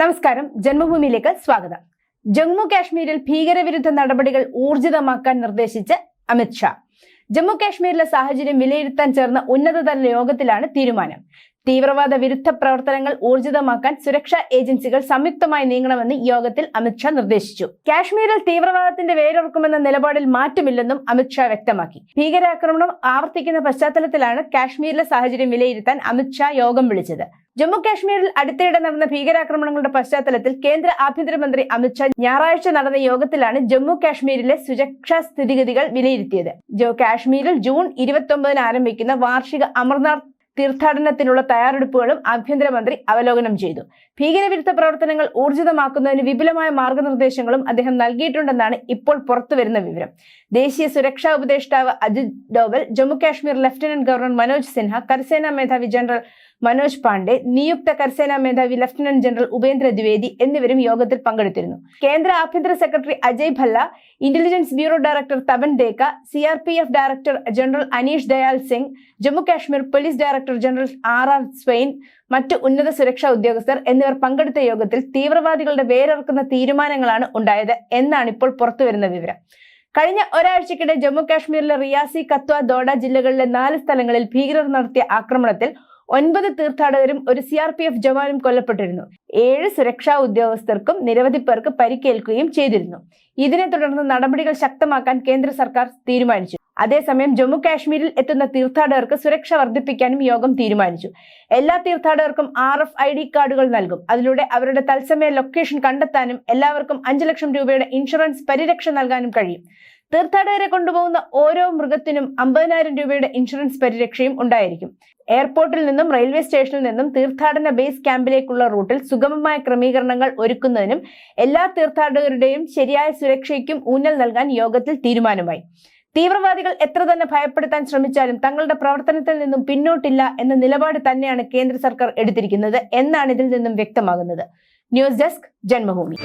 നമസ്കാരം. ജന്മഭൂമിയിലേക്ക് സ്വാഗതം. ജമ്മു കാശ്മീരിൽ ഭീകരവിരുദ്ധ നടപടികൾ ഊർജിതമാക്കാൻ നിർദ്ദേശിച്ച് അമിത്ഷാ ജമ്മു കാശ്മീരിലെ സാഹചര്യം വിലയിരുത്താൻ ചേർന്ന ഉന്നതതല യോഗത്തിലാണ് തീരുമാനം. തീവ്രവാദ വിരുദ്ധ പ്രവർത്തനങ്ങൾ ഊർജിതമാക്കാൻ സുരക്ഷാ ഏജൻസികൾ സംയുക്തമായി നീങ്ങണമെന്ന് യോഗത്തിൽ അമിത്ഷാ നിർദ്ദേശിച്ചു. കാശ്മീരിൽ തീവ്രവാദത്തിന്റെ വേരൊറുക്കുമെന്ന നിലപാടിൽ മാറ്റമില്ലെന്നും അമിത്ഷാ വ്യക്തമാക്കി. ഭീകരാക്രമണം ആവർത്തിക്കുന്ന പശ്ചാത്തലത്തിലാണ് കാശ്മീരിലെ സാഹചര്യം വിലയിരുത്താൻ അമിത്ഷാ യോഗം വിളിച്ചത്. ജമ്മു കാശ്മീരിൽ അടുത്തിടെ നടന്ന ഭീകരാക്രമണങ്ങളുടെ പശ്ചാത്തലത്തിൽ കേന്ദ്ര ആഭ്യന്തരമന്ത്രി അമിത്ഷാ ഞായറാഴ്ച നടന്ന യോഗത്തിലാണ് ജമ്മു കാശ്മീരിലെ സുരക്ഷാ സ്ഥിതിഗതികൾ വിലയിരുത്തിയത്. കാശ്മീരിൽ ജൂൺ ഇരുപത്തി ആരംഭിക്കുന്ന വാർഷിക അമർനാഥ് തീർത്ഥാടനത്തിനുള്ള തയ്യാറെടുപ്പുകളും ആഭ്യന്തരമന്ത്രി അവലോകനം ചെയ്തു. ഭീകരവിരുദ്ധ പ്രവർത്തനങ്ങൾ ഊർജിതമാക്കുന്നതിന് വിപുലമായ മാർഗനിർദ്ദേശങ്ങളും അദ്ദേഹം നൽകിയിട്ടുണ്ടെന്നാണ് ഇപ്പോൾ പുറത്തുവരുന്ന വിവരം. ദേശീയ സുരക്ഷാ ഉപദേഷ്ടാവ് അജിത് ഡോവൽ ജമ്മു കാശ്മീർ ലഫ്റ്റനന്റ് ഗവർണർ മനോജ് സിൻഹ കരസേനാ മേധാവി ജനറൽ മനോജ് പാണ്ഡെ നിയുക്ത കരസേനാ മേധാവി ലഫ്റ്റനന്റ് ജനറൽ ഉപേന്ദ്ര ദ്വിവേദി എന്നിവരും യോഗത്തിൽ പങ്കെടുത്തിരുന്നു. കേന്ദ്ര ആഭ്യന്തര secretary Ajay Bhalla intelligence bureau director Tapan Deka C director general Anish Dayal Singh Jammu Kashmir police director general R R Swain മറ്റ് ഉന്നത സുരക്ഷാ ഉദ്യോഗസ്ഥർ എന്നിവർ പങ്കെടുത്ത യോഗത്തിൽ തീവ്രവാദികളുടെ വേരറുക്കുന്ന തീരുമാനങ്ങളാണ് ഉണ്ടായത് എന്നാണ് ഇപ്പോൾ പുറത്തുവരുന്ന വിവരം. കഴിഞ്ഞ ഒരാഴ്ചക്കിടെ ജമ്മു കാശ്മീരിലെ റിയാസി കത്വ ദോഡ ജില്ലകളിലെ നാല് സ്ഥലങ്ങളിൽ ഭീകരർ നടത്തിയ ആക്രമണത്തിൽ ഒൻപത് തീർത്ഥാടകരും ഒരു സി ആർ പി എഫ് ജവാനും കൊല്ലപ്പെട്ടിരുന്നു. ഏഴ് സുരക്ഷാ ഉദ്യോഗസ്ഥർക്കും നിരവധി പേർക്ക് പരിക്കേൽക്കുകയും ചെയ്തിരുന്നു. ഇതിനെ തുടർന്ന് നടപടികൾ ശക്തമാക്കാൻ കേന്ദ്ര സർക്കാർ തീരുമാനിച്ചു. അതേസമയം ജമ്മു കാശ്മീരിൽ എത്തുന്ന തീർത്ഥാടകർക്ക് സുരക്ഷ വർദ്ധിപ്പിക്കാനും യോഗം തീരുമാനിച്ചു. എല്ലാ തീർത്ഥാടകർക്കും ആർ എഫ് ഐ ഡി കാർഡുകൾ നൽകും. അതിലൂടെ അവരുടെ തത്സമയ ലൊക്കേഷൻ കണ്ടെത്താനും എല്ലാവർക്കും അഞ്ചു ലക്ഷം രൂപയുടെ ഇൻഷുറൻസ് പരിരക്ഷ നൽകാനും കഴിയും. തീർത്ഥാടകരെ കൊണ്ടുപോകുന്ന ഓരോ മൃഗത്തിനും അമ്പതിനായിരം രൂപയുടെ ഇൻഷുറൻസ് പരിരക്ഷയും ഉണ്ടായിരിക്കും. എയർപോർട്ടിൽ നിന്നും റെയിൽവേ സ്റ്റേഷനിൽ നിന്നും തീർത്ഥാടന ബേസ് ക്യാമ്പിലേക്കുള്ള റൂട്ടിൽ സുഗമമായ ക്രമീകരണങ്ങൾ ഒരുക്കുന്നതിനും എല്ലാ തീർത്ഥാടകരുടെയും ശരിയായ സുരക്ഷയ്ക്കും ഊന്നൽ നൽകാൻ യോഗത്തിൽ തീരുമാനമായി. തീവ്രവാദികൾ എത്ര തന്നെ ഭയപ്പെടുത്താൻ ശ്രമിച്ചാലും തങ്ങളുടെ പ്രവർത്തനത്തിൽ നിന്നും പിന്നോട്ടില്ല എന്ന നിലപാട് തന്നെയാണ് കേന്ദ്ര സർക്കാർ എടുത്തിരിക്കുന്നത് എന്നാണ് ഇതിൽ നിന്നും വ്യക്തമാകുന്നത്. News desk Janmabhumi.